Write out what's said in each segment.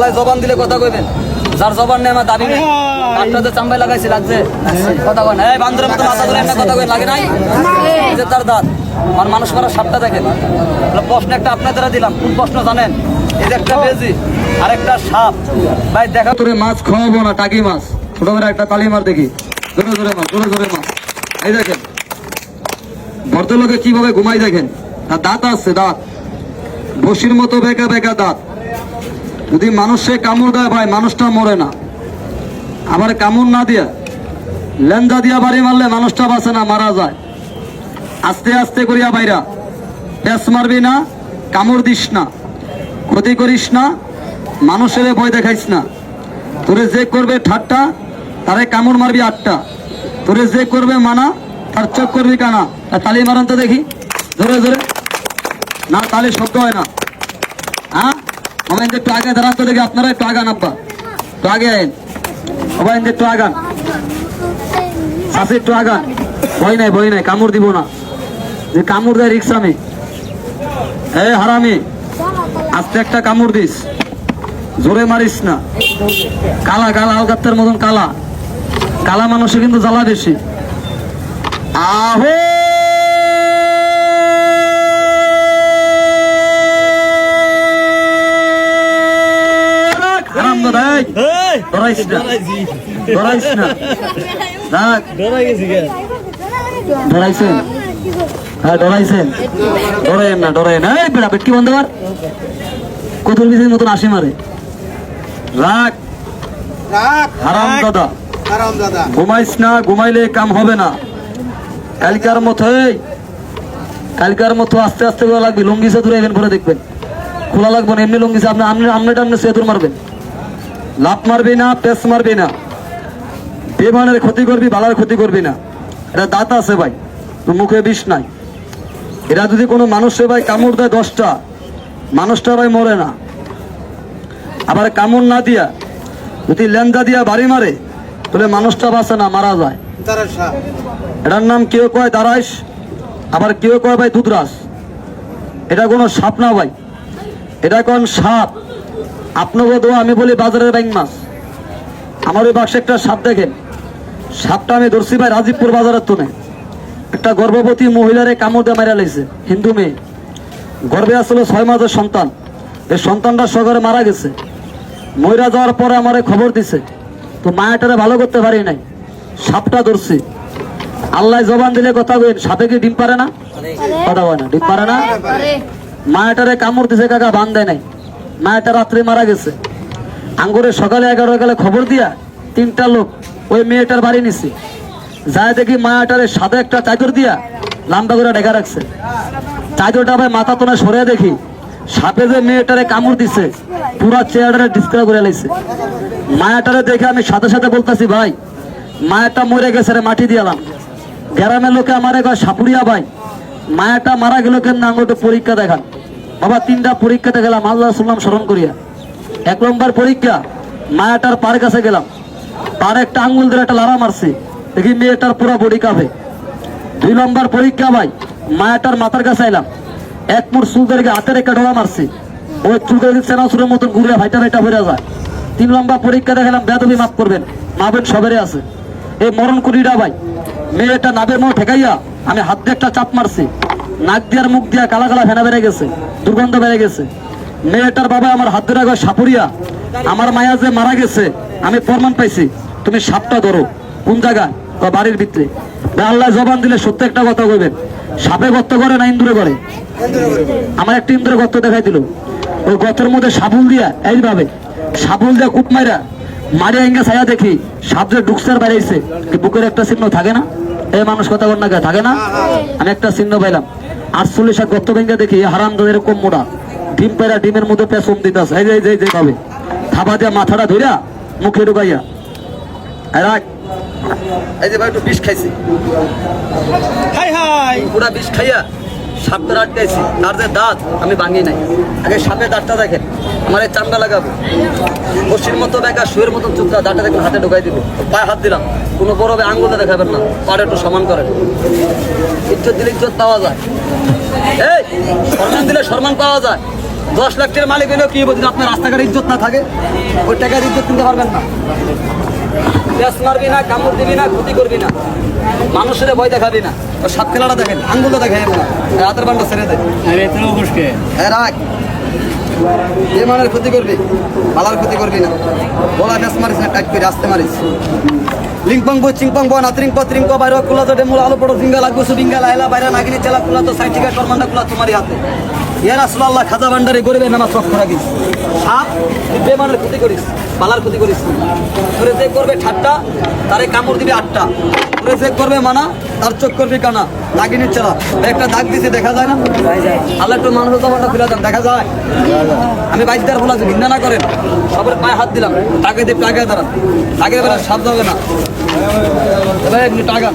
আল্লাহ জবান দিলে কথা কইবেন। যার জবান নেই আমার দাবি নেই। কাঠটাতে চাম্বাই লাগাইছি লাগছে। কথা কয় এই বান্দরের মতো মাথা ধরে এমনি কথা কই লাগে নাই? যে তার দাঁত। আর মানুষ মারা সাপটা দেখেন। প্রশ্ন একটা আপনাদের দিলাম। কোন প্রশ্ন জানেন? এই যে একটা বেজি আর একটা সাপ। ভাই দেখা। তোরে মাছ খাওয়াবো না টাকি মাছ। ছোট করে একটা কালি মাছ দেখি। জোরে জোরে মাছ জোরে জোরে মাছ এই দেখেন। ভদ্রলোকে কীভাবে ঘুমাই দেখেন? আর দাঁত আছে দাঁত। বসির মতো বেকা বেকা দাঁত। যদি মানুষে কামড় দেয় ভাই, মানুষটা মরে না। আবার কামড় না দিয়া লেন্দা দিয়া বাড়ি মারলে মানুষটা বাঁচে না, মারা যায়। আস্তে আস্তে করিয়া বাইরা পেঁচ মারবি না, কামড় দিস না, ক্ষতি করিস না, মানুষের ভয় দেখাইস না। তোরে যে করবে ঠাট্টা, তারে কামড় মারবি আটটা। তোরে যে করবে মানা, তার চোখ করবি কানা। তালি মারান তো দেখি। জোরে জোরে। না, তালি শব্দ হয় না। আমার একটু আগে দাঁড়ান তো দেখি, আপনারা একটু আগান, আব্বা। একটু আগে। আইন সবাই একটু আগান। একটু আগান। ভয় নাই ভয় নাই, কামড় দিব না। যে কামড় দেয় রিক্সা আমি এ, হারামি। আস্তে একটা কামড় দিস। জোরে মারিস না। কালা কালা, আলগাত্তার মতন কালা। কালা মানুষে কিন্তু জ্বালা বেশি। আহো! না। না। হ্যাঁ ডরাইছেন। ডরাইন না ডরাইন এই বেড়া বেটকি বন্ধ কর। কতুল বিজের মতন আসে মারে। রাখ। হারাম দাদা। ঘুমাইস না ঘুমাইলে কাম হবে না। কালকার মতো এই। কালকার মতো আস্তে আস্তে করে লাগবে। লুঙ্গি সেতুর এখান পরে দেখবেন। খোলা লাগবে না এমনি লুঙ্গি আপনি আপনি আমনে টামনে সেতুর মারবেন। লাভ মারবি না, পেস মারবি না। বেমানের ক্ষতি করবি, বালার ক্ষতি করবি না। এটা দাঁত আছে ভাই তো মুখে বিষ নাই। এরা যদি কোনো মানুষে ভাই কামড় দেয় দশটা, মানুষটা ভাই মরে না। আবার কামড় না দিয়া, যদি লেন্দা দিয়া বাড়ি মারে, তাহলে মানুষটা বাঁচে না, মারা যায়। এটার নাম কেউ কয় দারাইশ, আবার কেউ কয় ভাই দুধরাস এটা কোনো সাপ না ভাই, এটা কোন সাপ। আপনাকে দো আমি বলি বাজারের ব্যাং মাছ। আমার ওই বাক্সে একটা সাপ দেখেন। সাপটা আমি ধরছি ভাই রাজীবপুর বাজারের তুলে একটা গর্ভবতী মহিলারে কামড় দিয়ে মারা লাইছে হিন্দু মেয়ে। গর্ভে আসলে ছয় মাসের সন্তান। এই সন্তানটা সগরে মারা গেছে। মহিলা যাওয়ার পরে আমারে খবর দিছে। তো মায়াটারে ভালো করতে পারি নাই। সাপটা ধরছি। আল্লাহ জবান দিলে কথা কইন সাপে কি ডিম পারে না? কথা হয় না ডিম পারে না? মায়াটারে কামড় দিছে কাকা বান দেয় নাই মায়াটা রাত্রে মারা গেছে। আঙ্গুরে সকালে এগারো গেলে খবর দিয়া তিনটা লোক ওই মেয়েটার বাড়ি নিছি। যায় দেখি মায়াটারে সাদা একটা চাদর দিয়া লাম্বা করে ঢেকা রাখছে। চাদরটা ভাই মাথা তোনা সরে দেখি, সাপে যে মেয়েটারে কামড় দিছে, পুরা চেয়ারটারে ডিসক্রা করে লাইছে। মায়াটারে দেখে আমি সাথে সাথে বলতাছি, ভাই, মায়াটা মরে গেছে রে, মাটি দিয়ালাম গ্রামের লোকে আমার কয় সাপুরিয়া ভাই, মায়াটা মারা গেল কেন আঙুলটা পরীক্ষা দেখান। বাবা তিনটা পরীক্ষাতে গেলাম, আল্লাহ সাল্লাম স্মরণ করিয়া। এক নম্বর পরীক্ষা, মায়াটার পার কাছে গেলাম। পার একটা আঙ্গুল ধরে একটা লারা মারছি। দেখি মেয়েটার পুরো বডি কাঁপে। দুই নম্বর পরীক্ষা ভাই, মায়াটার মাথার কাছে এলাম এক মুঠ চুল ধরে হাতের একটা ডোলা মারছি। ওই চুল ধরে চেনাচুরের মতন ঘুরে ভাইটা ভাইটা হয়ে যায়। তিন নম্বর পরীক্ষা দেখালাম বেদবি মাফ করবেন মাবেন সবেরে আছে। এই মরণ কুড়িটা ভাই, মেয়েটা নাবের মুখ ঠেকাইয়া, আমি হাত দিয়ে একটা চাপ মারছি। নাক দিয়ার মুখ দিয়া কালা কালা ফেনা বেড়ে গেছে দুর্গন্ধ বেড়ে গেছে। মেয়েটার বাবা আমার হাত ধরে সাপুরিয়া আমার মায়া যে মারা গেছে আমি প্রমাণ পাইছি। তুমি সাপটা ধরো কোন জায়গায়? কয়, বাড়ির ভিতরে। আল্লাহ জবান দিলে সত্য একটা কথা কইবেন সাপে গর্ত করে না ইন্দুরে করে আমার একটা ইন্দ্র গর্ত দেখাই দিল। ওই গর্তের মধ্যে সাবুল দিয়া এইভাবে সাবুল দিয়া কূপ মাইরা মারিয়া ইঙ্গা ছায়া দেখি সাপ যে ডুকসার কি বুকের একটা চিহ্ন থাকে না? এই মানুষ কথা বল না কে, থাকে না? আমি একটা চিহ্ন পাইলাম। আটচল্লিশ এক গত্ত ভেঙ্গে দেখি হারাম ধরে এরকম মোড়া ডিম পেরা ডিমের মধ্যে পেছন দিতেছে। এই যে যে, যে ভাবে। থাবা দিয়া মাথাটা ধইরা মুখে ঢুকাইয়া। রাখ। এই যে ভাই একটু বিষ খাইছি। হাই হাই। পুরা বিষ খাইয়া সাপটা আটকাইছি তার যে দাঁত আমি ভাঙি নাই। আগে সাপের দাঁতটা দেখেন, আমার এই চামড়া লাগাবো। বসির মতো বেকা, শুয়ের মতো চুপটা দাঁতটা দেখুন, হাতে ঢুকাই দিল পায়ে হাত দিলাম, কোনো বড় আঙ্গুলে দেখাবেন না, পাড়ে একটু সমান করেন। ইজ্জত দিলে ইজ্জত পাওয়া যায়। এই, সম্মান দিলে সম্মান পাওয়া যায়। দশ লাখ টাকার মালিক হলেও কি বলছেন আপনার রাস্তাঘাটে ইজ্জত না থাকে, ওই টাকার ইজ্জত কিনতে পারবেন না। পেঁয়াজ মারবি না কামড় দিবি না ক্ষতি করবি না। মানুষের ভয় দেখাবি না। ও সাপ খেলাটা দেখেন আঙ্গুলটা দেখাই না হাতের বান্ডা ছেড়ে দেয় হ্যাঁ রাখ। যে মানের ক্ষতি করবি পালার ক্ষতি করবি না। বলা ফেস মারিস না টাইট করে আসতে মারিস। লিংপং বই চিংপং বই নাতরিং পত্রিং কো বাইরে কুলা তো ডেমুল আলো পড়ো জিঙ্গা লাগবো সুবিঙ্গা লাইলা বাইরে নাগিনি চালা কুলা তো সাইড থেকে কর্মান্ডা কুলা তোমারই হাতে। ইয়া রাসূলুল্লাহ, খাজা ভান্ডারে গরিবে নামাজ রক্ষ রাখিস সাপ, বেমানের ক্ষতি করিস পালার ক্ষতি করিস। তোরে যে করবে ঠাট্টা, তারে কামড় দিবি আটটা। তোরে যে করবে মানা, তার চোখ করবি কানা। নাগিনির চেলা একটা দাগ দিছে, দেখা যায় না? আল্লাহ একটু মানুষ জমানটা খুলে দেন, দেখা যায়? আমি বাইকদার বলা যে ঘৃণা না করেন, সবার পায়ে হাত দিলাম। টাকা দিয়ে টাকা দাঁড়ান। টাকা এবারে সাপ যাবে না। এবার এমনি টাকান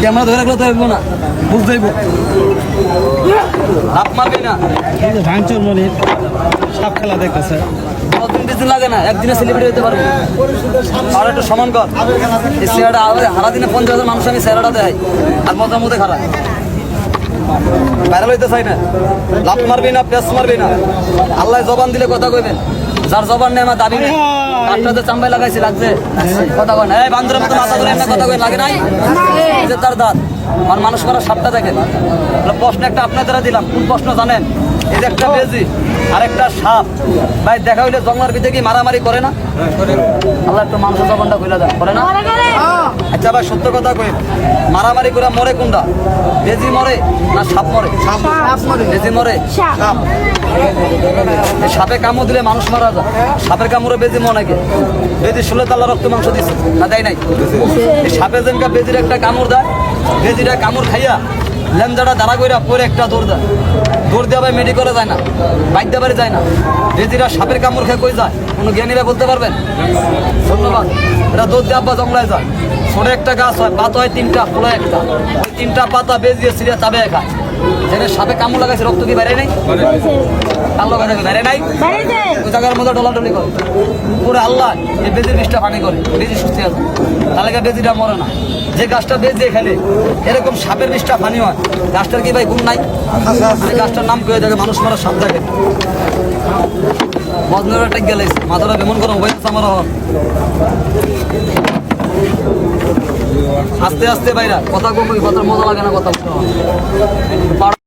ক্যামেরা ধরে রাখলে তো হইব না। বুঝতেইব হাত মারবি না। ভাঙচুর মনির সাপ খেলা দেখতেছে। কতদিন লাগে না? একদিনে সেলিব্রিটি হতে পারব। আর একটু সমান কর। এই চেহারাটা হারা দিনে পঞ্চাশ হাজার মানুষ আমি চেহারাটা দেয় আর মজার মধ্যে খারাপ। ভাইরাল হইতে চাই না। লাভ মারবি না মারবি না। আল্লাহ জবান দিলে কথা কইবেন। যার জবান নেই আমার দাবি নেই। চাম্বাই লাগাইছে লাগছে। কথা কয় এই বান্দরের মতো মাথা ধরে এমনি কথা কই লাগে নাই? এই যে তার দাঁত। আর মানুষ করার সাপটা দেখেন প্রশ্ন একটা আপনাদের দিলাম কোন প্রশ্ন জানেন? এই যে একটা বেজি আর একটা সাপ। ভাই দেখা হইলে জঙ্গলের ভিতরে কি মারামারি করে না? আল্লাহ একটু মানুষের জবানটা খুলে দেন। করে না? আচ্ছা ভাই সত্য কথা কই? মারামারি করে মরে কোনটা? বেজি মরে না সাপ মরে? বেজি মরে। এই সাপে কামড় দিলে মানুষ মারা যায়। সাপের কামড়ে বেজি মনে নাকি? বেজি শুলে তাল্লা রক্ত মাংস দিচ্ছে না দেয় নাই? সাপে যেনকা বেজির একটা কামড় দেয় বেজিটা কামড় খাইয়া লেমজাটা দাঁড়া কইরা পরে একটা দৌড় দেয়। দৌড় দেওয়া ভাই মেডিকেলে যায় না বাইক দেবারে যায় না। বেজিরা সাপের কামড় খেয়ে কই যায়, কোনো জ্ঞানীরা বলতে পারবেন? ধন্যবাদ। এটা দৌড় দিয়ে আব্বা জঙ্গলায় যায়। ছোট একটা গাছ হয় পাতা হয় তিনটা ফুলা একটা। ওই তিনটা পাতা বেজিয়ে সিরিয়া চাবে খায় যেখানে সাপে কামড় লাগাইছে, রক্ত কি বেড়ে নাই? যাবে বেড়ে নাই? ওই জায়গার মধ্যে ডলাডলি করে। পুরো আল্লাহ এই বেজির বিষটা পানি করে, বেজি সুস্থ আছে তাহলে বেজিটা মরে না। যে গাছটা বেঁচে এখানে, এরকম সাপের বিষটা পানি হয়। গাছটার কি ভাই গুণ নাই? গাছটার নাম কয়ে দেখে মানুষ মারা সাপ থাকে মজনুর একটা গেলে মাথাটা হয়ে আমার। আস্তে আস্তে বাইরা কথা কম কথা মজা লাগে না কথা।